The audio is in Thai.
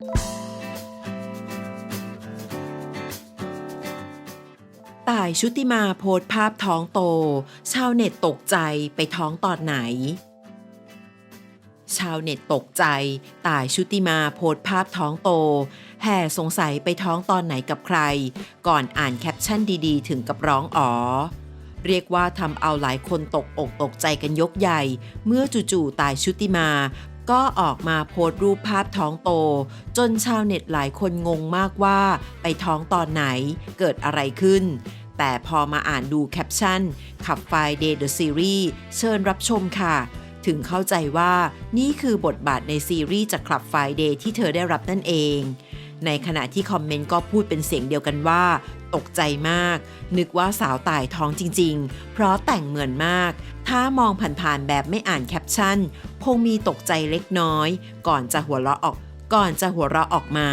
ต่ายชุติมาโพสภาพท้องโต ชาวเน็ตตกใจไปท้องตอนไหน ชาวเน็ตตกใจ ต่ายชุติมาโพสภาพท้องโต แห่สงสัยไปท้องตอนไหนกับใคร ก่อนอ่านแคปชั่นดีๆ ถึงกับร้องอ๋อเรียกว่าทำเอาหลายคนตกอกตกใจกันยกใหญ่ เมื่อจู่ๆตายชุติมา ก็ออกมาโพสต์รูปภาพท้องโต จนชาวเน็ตหลายคนงงมากว่าไปท้องตอนไหนเกิดอะไรขึ้น แต่พอมาอ่านดูแคปชั่น ขับไฟ Day the Series เชิญรับชมค่ะ ถึงเข้าใจว่านี่คือบทบาทในซีรีส์จากคลับไฟเดย์ที่เธอได้รับนั่นเอง ในขณะที่คอมเมนต์ก็พูดเป็นเสียงเดียวกันว่า ตกใจมาก นึกว่าสาวตายท้องจริง ๆ เพราะแต่งเหมือนมาก ถ้ามองผ่านๆแบบไม่อ่านแคปชั่น คงมีตกใจเล็กน้อย ก่อนจะหัวเราะออก ก่อนจะหัวเราะออกมา